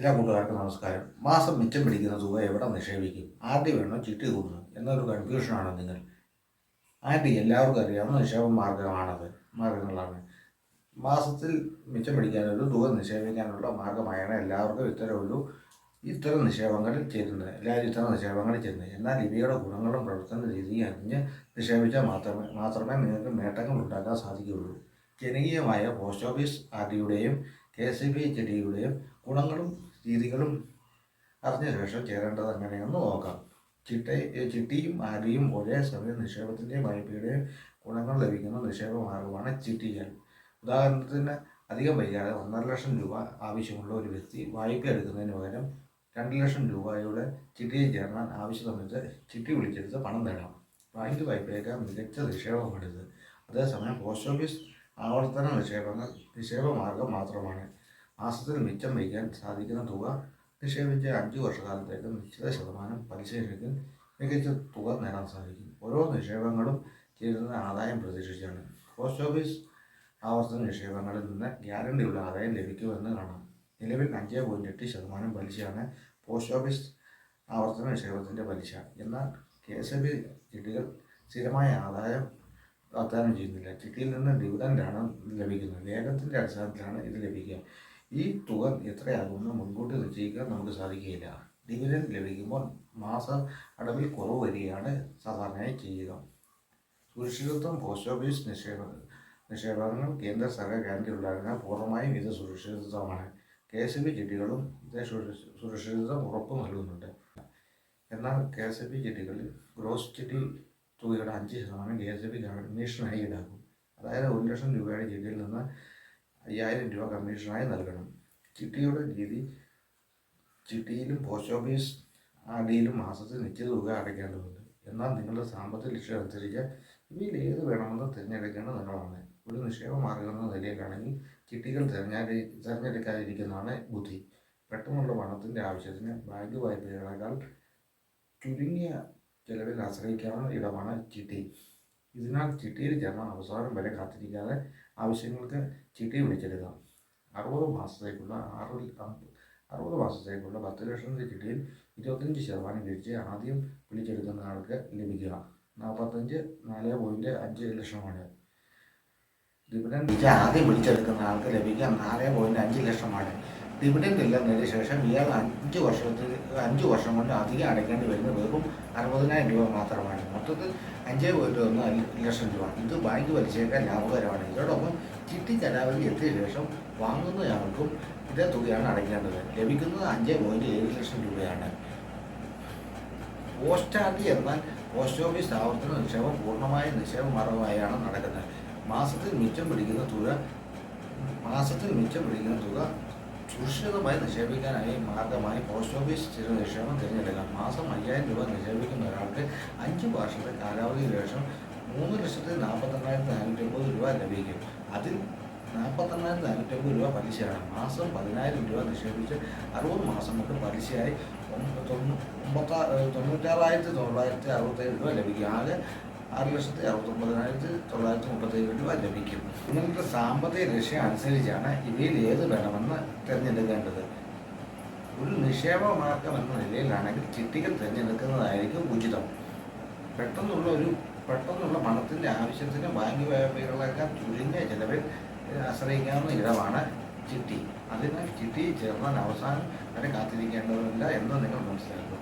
എല്ലാ കൂട്ടുകാർക്കും നമസ്കാരം. മാസം മിച്ചം പിടിക്കുന്ന തുക എവിടെ നിക്ഷേപിക്കും? ആർ ഡി വേണോ ചിട്ടി കൂടുന്നു എന്നൊരു കൺഫ്യൂഷനാണ് നിങ്ങൾ. ആർ ഡി എല്ലാവർക്കും അറിയാവുന്ന നിക്ഷേപ മാർഗമാണത്. മാർഗങ്ങളാണ്. മാസത്തിൽ മിച്ചം പിടിക്കാനൊരു തുക നിക്ഷേപിക്കാനുള്ള മാർഗമായാണ് എല്ലാവർക്കും ഇത്തരമൊരു ഇത്തരം നിക്ഷേപങ്ങളിൽ ചേരുന്നത്. എല്ലാവരും ഇത്തരം നിക്ഷേപങ്ങളിൽ ചേരുന്നത്. എന്നാൽ ഇവയുടെ ഗുണങ്ങളും പ്രവർത്തന രീതിയും അറിഞ്ഞ് നിക്ഷേപിച്ചാൽ മാത്രമേ മാത്രമേ നിങ്ങൾക്ക് നേട്ടങ്ങൾ ഉണ്ടാക്കാൻ സാധിക്കുകയുള്ളൂ. ജനകീയമായ പോസ്റ്റ് ഓഫീസ് ആർ ഡിയുടെയും കെ എസ് ബി ചെടിയുടെയും ഗുണങ്ങളും രീതികളും അറിഞ്ഞ ശേഷം ചേരേണ്ടത് എങ്ങനെയെന്ന് നോക്കാം. ചിട്ട ചിട്ടിയും ആരിയും ഒരേ സമയം നിക്ഷേപത്തിന്റെയും വായ്പയുടെയും ഗുണങ്ങൾ ലഭിക്കുന്ന നിക്ഷേപ മാർഗമാണ് ചിട്ടികൾ. ഉദാഹരണത്തിന് അധികം വൈകാതെ ഒന്നര ലക്ഷം രൂപ ആവശ്യമുള്ള ഒരു വ്യക്തി വായ്പ എടുക്കുന്നതിന് പകരം രണ്ട് ലക്ഷം രൂപയുടെ ചിട്ടിയിൽ ചേർന്നാൽ ആവശ്യ സമയത്ത് ചിട്ടി വിളിച്ചെടുത്ത് പണം നേടാം. ബാങ്ക് വായ്പയേക്കാൾ മികച്ച നിക്ഷേപമാണിത്. അതേസമയം പോസ്റ്റ് ഓഫീസ് ആവർത്തന നിക്ഷേപങ്ങൾ നിക്ഷേപ മാർഗം മാത്രമാണ്. മാസത്തിൽ മിച്ചം വയ്ക്കാൻ സാധിക്കുന്ന തുക നിക്ഷേപിച്ച അഞ്ച് വർഷകാലത്തേക്ക് നിശ്ചിത ശതമാനം പലിശ നിരക്കിൽ മികച്ച തുക നേടാൻ സാധിക്കും. ഓരോ നിക്ഷേപങ്ങളും ചേരുന്ന ആദായം പ്രതീക്ഷിച്ചാണ്. പോസ്റ്റ് ഓഫീസ് ആവർത്തന നിക്ഷേപങ്ങളിൽ നിന്ന് ഗ്യാരണ്ടിയുള്ള ആദായം ലഭിക്കുമെന്ന് കാണാം. നിലവിൽ അഞ്ച് പോയിന്റ് എട്ട് ശതമാനം പലിശയാണ് പോസ്റ്റ് ഓഫീസ് ആവർത്തന നിക്ഷേപത്തിന്റെ പലിശ. എന്നാൽ കെ എസ് എഫ് ബി ചിട്ടികൾ സ്ഥിരമായ ആദായം വാഗ്ദാനം ചെയ്യുന്നില്ല. ചിട്ടിയിൽ നിന്ന് ഡിവിഡൻഡാണ് ലഭിക്കുന്നത്. വേഗത്തിന്റെ അടിസ്ഥാനത്തിലാണ് ഇത് ലഭിക്കുക. ഈ തുക എത്രയാകുമെന്ന് മുൻകൂട്ടി നിശ്ചയിക്കാൻ നമുക്ക് സാധിക്കുകയില്ല. ഡിവിഡൻഡ് ലഭിക്കുമ്പോൾ മാസ അടവിൽ കുറവ് വരികയാണ് സാധാരണയായി ചെയ്യുക. സുരക്ഷിതത്വം പോസ്റ്റ് ഓഫീസ് നിക്ഷേപ നിക്ഷേപങ്ങൾ കേന്ദ്ര സർക്കാർ ഗ്യാരണ്ടി ഉണ്ടാകുന്ന പൂർണമായും ഇത് സുരക്ഷിതത്വമാണ്. കെ എസ് ബി ചിട്ടികളും ഇതേ സുരക്ഷ- സുരക്ഷിതത്വം ഉറപ്പ് നൽകുന്നുണ്ട്. എന്നാൽ കെ എസ് ബി ചിട്ടികളിൽ ഗ്രോസ് ചിട്ടി തുകയുടെ അഞ്ച് ശതമാനം കെ എസ് ബി കമ്മീഷനായി ഈടാക്കും. അതായത് ഒരു ലക്ഷം രൂപയുടെ ചിട്ടിയിൽ നിന്ന് അയ്യായിരം രൂപ കമ്മീഷനായി നൽകണം. ചിട്ടിയുടെ രീതി ചിട്ടിയിലും പോസ്റ്റ് ഓഫീസ് ആടിയിലും മാസത്തിൽ നിശ്ചിത തുക അടയ്ക്കേണ്ടതുണ്ട്. എന്നാൽ നിങ്ങളുടെ സാമ്പത്തിക ലക്ഷ്യം അനുസരിച്ച് ഇവയിൽ ഏത് വേണമെന്ന് തിരഞ്ഞെടുക്കേണ്ടത് നിങ്ങളാണ്. ഒരു നിക്ഷേപ മാർഗമെന്ന നിലയിലാണെങ്കിൽ ചിട്ടികൾ തിരഞ്ഞെടു തിരഞ്ഞെടുക്കാതിരിക്കുന്നതാണ് ബുദ്ധി. പെട്ടെന്നുള്ള പണത്തിന്റെ ആവശ്യത്തിന് ബാങ്ക് വായ്പകളേക്കാൾ ചുരുങ്ങിയ ചിലവിൽ ആശ്രയിക്കാവുന്ന ഇടമാണ് ചിട്ടി. ഇതിനാൽ ചിട്ടിയിൽ ചേർന്ന അവസാനം വരെ കാത്തിരിക്കാതെ ആവശ്യങ്ങൾക്ക് ചിട്ടി വിളിച്ചെടുക്കാം അറുപത് മാസത്തേക്കുള്ള ആറ് അറുപത് മാസത്തേക്കുള്ള പത്ത് ലക്ഷത്തിന്റെ ചിട്ടിയിൽ ഇരുപത്തഞ്ച് ശതമാനം കിഴിച്ച് ആദ്യം വിളിച്ചെടുക്കുന്ന ആൾക്ക് ലഭിക്കുക. നാൽപ്പത്തഞ്ച് നാല് പോയിന്റ് അഞ്ച് ലക്ഷമാണ്. ഡിവിഡൻ ആദ്യം വിളിച്ചെടുക്കുന്ന ആൾക്ക് ലഭിക്കുക നാല് പോയിന്റ് അഞ്ച് ലക്ഷമാണ്. ഡിവിഡൻഡ് എല്ലാം നേടിയ ശേഷം ഇയാൾ അഞ്ച് വർഷത്തിൽ അഞ്ച് വർഷം കൊണ്ട് അധികം അടയ്ക്കേണ്ടി വരുന്നത് വെറും അറുപതിനായിരം രൂപ മാത്രമാണ്. മൊത്തത്തിൽ അഞ്ച് പോയിട്ട് ഒന്ന് ലക്ഷം രൂപ. ഇത് ബാങ്ക് പലിശയേക്കാൾ ലാഭകരമാണ്. ഇതോടൊപ്പം ചിട്ടി കാലാവധി എത്തിയ ശേഷം വാങ്ങുന്നയാൾക്കും ഇതേ തുകയാണ് അടയ്ക്കേണ്ടത്. ലഭിക്കുന്നത് അഞ്ച് പോയിന്റ് ഏഴ് ലക്ഷം രൂപയാണ്. പോസ്റ്റ് ആർഡി എന്നാൽ പോസ്റ്റ് ഓഫീസ് ആവർത്തന നിക്ഷേപം പൂർണമായ നിക്ഷേപ മാർഗമായാണ് നടക്കുന്നത്. മാസത്തിൽ മിച്ചം പിടിക്കുന്ന തുക മാസത്തിൽ മിച്ചം പിടിക്കുന്ന തുക സുരക്ഷിതമായി നിക്ഷേപിക്കാനായി മാർഗമായി പോസ്റ്റ് ഓഫീസ് സ്ഥിര നിക്ഷേപം തിരഞ്ഞെടുക്കാം. മാസം അയ്യായിരം രൂപ നിക്ഷേപിക്കുന്ന ഒരാൾക്ക് അഞ്ച് വർഷത്തെ കാലാവധിക്ക് ശേഷം മൂന്ന് ലക്ഷത്തി നാൽപ്പത്തെണ്ണായിരത്തി നാനൂറ്റി ഒമ്പത് രൂപ ലഭിക്കും. അതിൽ നാൽപ്പത്തെണ്ണായിരത്തി നാനൂറ്റി ഒമ്പത് രൂപ പലിശയാണ്. മാസം പതിനായിരം രൂപ നിക്ഷേപിച്ച് അറുപത് മാസം കൊണ്ട് പലിശയായി ഒമ്പ- ഒമ്പത്താ തൊണ്ണൂറ്റാറായിരത്തി തൊള്ളായിരത്തി അറുപത്തേഴ് രൂപ ലഭിക്കും. ആകെ ആറ് ലക്ഷത്തി അറുപത്തൊമ്പതിനായിരത്തി തൊള്ളായിരത്തി മുപ്പത്തേഴ് രൂപ ലഭിക്കും. നിങ്ങളുടെ സാമ്പത്തിക ലക്ഷ്യം അനുസരിച്ചാണ് ഇവയിൽ ഏത് വേണമെന്ന് തിരഞ്ഞെടുക്കേണ്ടത്. ഒരു നിക്ഷേപ മാർഗം എന്ന നിലയിലാണെങ്കിൽ ചിട്ടികൾ തിരഞ്ഞെടുക്കുന്നതായിരിക്കും ഉചിതം. പെട്ടെന്നുള്ള ഒരു പെട്ടെന്നുള്ള പണത്തിന്റെ ആവശ്യത്തിന് ബാങ്ക് വായ്പകളേക്കാൾ ചുരുങ്ങിയ ചിലവിൽ ആശ്രയിക്കാവുന്ന ഇടമാണ് ചിട്ടി. അതിനാൽ ചിട്ടി ചേർന്നാൽ അവസാനം വരെ കാത്തിരിക്കേണ്ടതില്ല എന്ന് നിങ്ങൾ മനസ്സിലാക്കുക.